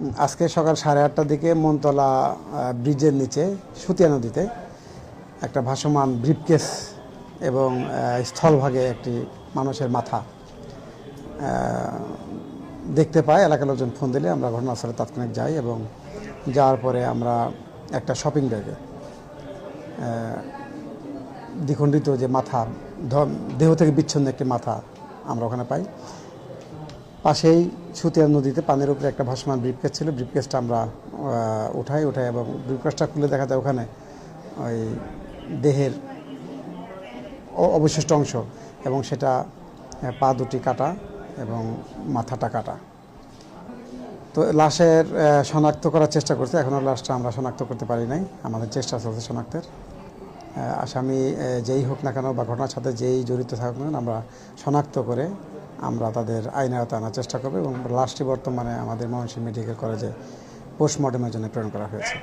আজকে সকাল সাড়ে আটটার দিকে মনতলা ব্রিজের নিচে সুতিয়া নদীতে একটা ভাসমান ব্রিফকেস এবং স্থলভাগে একটি মানুষের মাথা দেখতে পাই এলাকার লোকজন ফোন দিলে আমরা ঘটনাস্থলে তাৎক্ষণিক যাই এবং যাওয়ার পরে আমরা একটা শপিং ব্যাগে দ্বিখণ্ডিত যে মাথা দেহ থেকে বিচ্ছিন্ন একটি মাথা আমরা ওখানে পাই। পাশেই সুতিয়া নদীতে পানির উপরে একটা ভাসমান ব্রিফকেস ছিল। ব্রিফকেসটা আমরা উঠাই উঠাই এবং ব্রিফকেসটা খুলে দেখা যায় ওখানে ওই দেহের অবশিষ্ট অংশ এবং সেটা পা দুটি কাটা এবং মাথাটা কাটা। তো লাশের শনাক্ত করার চেষ্টা করছি। এখনও লাশটা আমরা শনাক্ত করতে পারি নাই। আমাদের চেষ্টা চলছে শনাক্তের। আসামি যেই হোক না কেন বা ঘটনার সাথে যেই জড়িত থাকুক না আমরা শনাক্ত করে আমরা তাদের আইনে আওতায় আনার চেষ্টা করব এবং লাশটি বর্তমানে আমাদের ময়মনসিংহ মেডিকেল কলেজে পোস্টমর্টমের জন্য প্রেরণ করা হয়েছে।